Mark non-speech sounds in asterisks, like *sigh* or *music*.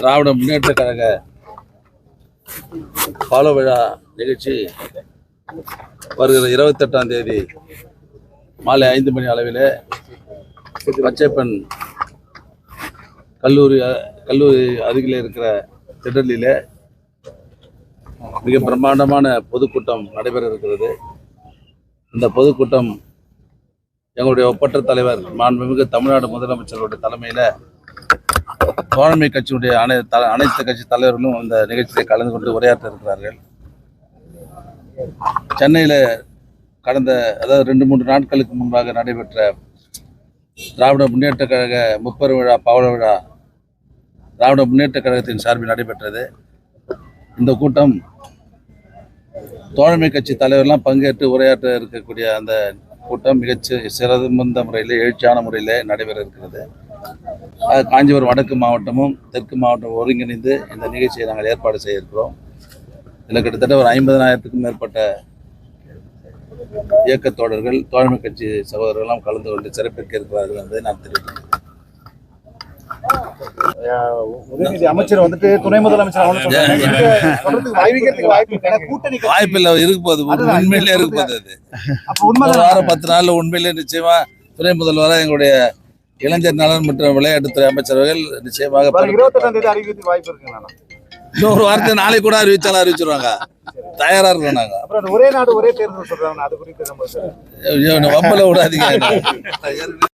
திராவிட முன்னேற்ற கழக பாலோ விழா நிகழ்ச்சி வருகிற இருபத்தெட்டாம் தேதி மாலை ஐந்து மணி அளவில் பச்சைப்பன் கல்லூரி கல்லூரி அருகில் இருக்கிற திடலில் மிக பிரம்மாண்டமான பொதுக்கூட்டம் நடைபெற இருக்கிறது. இந்த பொதுக்கூட்டம் எங்களுடைய ஒப்பற்ற தலைவர் மாண்புமிகு தமிழ்நாடு முதலமைச்சருடைய தலைமையில் தோழமை கட்சியுடைய அனை த அனைத்து கட்சி தலைவர்களும் இந்த நிகழ்ச்சியில் கலந்து கொண்டு உரையாற்ற இருக்கிறார்கள். சென்னையில் கடந்த அதாவது ரெண்டு மூன்று நாட்களுக்கு முன்பாக நடைபெற்ற திராவிட முன்னேற்ற கழக முப்பெரு விழா பவள விழா திராவிட முன்னேற்ற கழகத்தின் சார்பில் நடைபெற்றது. இந்த கூட்டம் தோழமை கட்சி தலைவர்லாம் பங்கேற்று உரையாற்ற இருக்கக்கூடிய அந்த கூட்டம் மிகச் சிறந்த முறையில் எழுச்சியான முறையில் நடைபெற இருக்கிறது. காஞ்சிபுரம் வடக்கு மாவட்டமும் தெற்கு மாவட்டம் ஒருங்கிணைந்து இந்த நிகழ்ச்சியை நாங்கள் ஏற்பாடு செய்ய இருக்கிறோம் இதில் கிட்டத்தட்ட ஒரு ஐம்பதனாயிரத்துக்கும் மேற்பட்ட இயக்கத் தோழர்கள் தோழமை கட்சி சகோதரர்கள்லாம் கலந்து கொண்டு சிறப்பிக்க இருக்கிறார்கள் என்பதை நான் தெரிவிக்கிறேன் அமைச்சர் வந்துட்டு துணை முதலமைச்சர் *laughs* வாய்ப்பில்லை இருக்க அதுதான், உண்மையிலே இருக்க போகுது அது. ஒரு வாரம் பத்து நாள்ல உண்மையிலே நிச்சயமா துணை முதல்வராக எங்களுடைய இளைஞர் நலன் மற்றும் விளையாட்டுத்துறை அமைச்சர்கள் நிச்சயமாக இன்னொரு வாரத்தை நாளைக்கு கூட அறிவிச்சாலும் அறிவிச்சிருவாங்க. தயாரா இருக்கோம் நாங்க. ஒரே நாடு ஒரே தேர்தல் சொல்றாங்க அது குறித்து வம்பல விடாதீங்க.